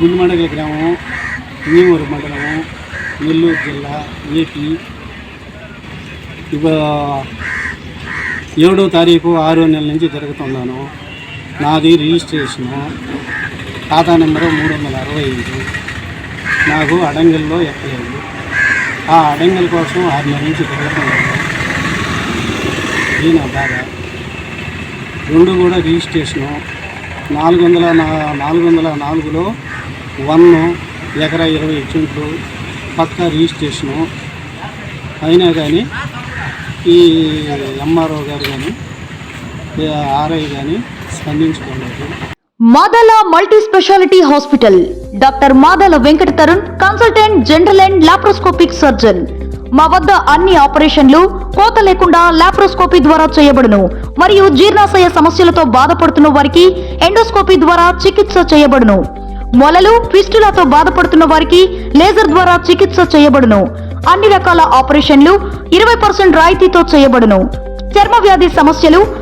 గుండుమండగల గ్రామం నీమూరు మండలం నెల్లూరు జిల్లా ఏపీ. ఇవ ఏడో తారీఖు ఆరో నెల నుంచి జరుగుతున్నాను నాది రిజిస్ట్రేషను. ఖాతా నెంబరు మూడు వందల అరవై ఐదు. నాకు అడంగల్లో ఎక్కలేదు. ఆ అడంగల్ కోసం ఆరు నెలల నుంచి తిరుగుతున్నాను ఇది నా బాధ. రెండు కూడా రిజిస్ట్రేషను. నాలుగు వందల నాలుగు వందల నాలుగులో వన్ ఎకరా ఇరవై చెంట్లు పక్క రిజిస్ట్రేషను. అయినా కానీ ఈ ఎంఆర్ఓ గారు కానీ ఆర్ఐ కానీ స్పందించుకోలేదు. Madala multi speciality hospital. Doctor Madala Venkata Tarun consultant general and laparoscopic surgeon. మా వద్ద అన్ని ఆపరేషన్లు కోత లేకుండా లాప్రోస్కోపీ ద్వారా చేయబడును. మరియు జీర్ణాశయ సమస్యలతో బాధపడుతున్న వారికి ఎండోస్కోపీ ద్వారా చికిత్స చేయబడును. మొలలు ఫిస్టులతో బాధపడుతున్న వారికి లేజర్ ద్వారా చికిత్స చేయబడును. అన్ని రకాల ఆపరేషన్లు ఇరవై పర్సెంట్ రాయితీతో చేయబడును. చర్మ వ్యాధి సమస్యలు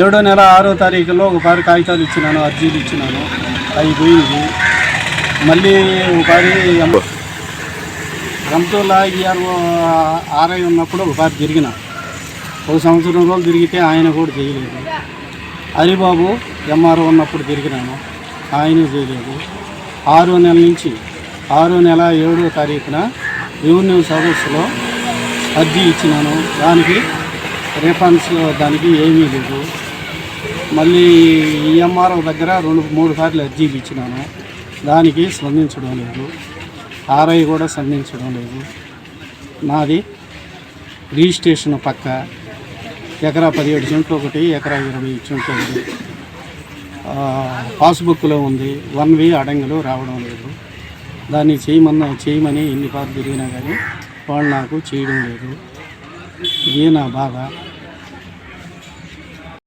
ఏడో నెల ఆరో తారీఖులో ఒకసారి కాగితాలు ఇచ్చినాను అర్జీలు ఇచ్చినాను. అవి పోయింది మళ్ళీ ఒకసారి రంతులా ఇయర్ ఆర్ఐ ఉన్నప్పుడు ఒకసారి తిరిగిన. ఒక సంవత్సరం రోజులు తిరిగితే ఆయన కూడా చేయలేదు. హరిబాబు ఎంఆర్ఓ ఉన్నప్పుడు తిరిగినాను. ఆయన చేయలేదు. ఆరో నెల నుంచి ఆరో నెల ఏడో తారీఖున రెవెన్యూ సదస్సులో అర్జీ ఇచ్చినాను. దానికి రిఫండ్స్ దానికి ఏమీ లేదు. మళ్ళీ ఈఎంఆర్ఓ దగ్గర రెండు మూడు సార్లు అర్జీ ఇచ్చినాను దానికి స్పందించడం లేదు. ఆర్ఐ కూడా స్పందించడం లేదు. నాది రిజిస్ట్రేషన్ పక్క. ఎకరా పదిహేడు సెంట్లు ఒకటి ఎకరా ఇరవై సెంట్లు ఒకటి. పాస్బుక్లో ఉంది. వన్ వీ అడంగులు రావడం లేదు. దాన్ని చేయమన్న చేయమని ఎన్ని సార్లు తిరిగినా కానీ వాళ్ళు నాకు చేయడం లేదు. ఇదే నా బాధ.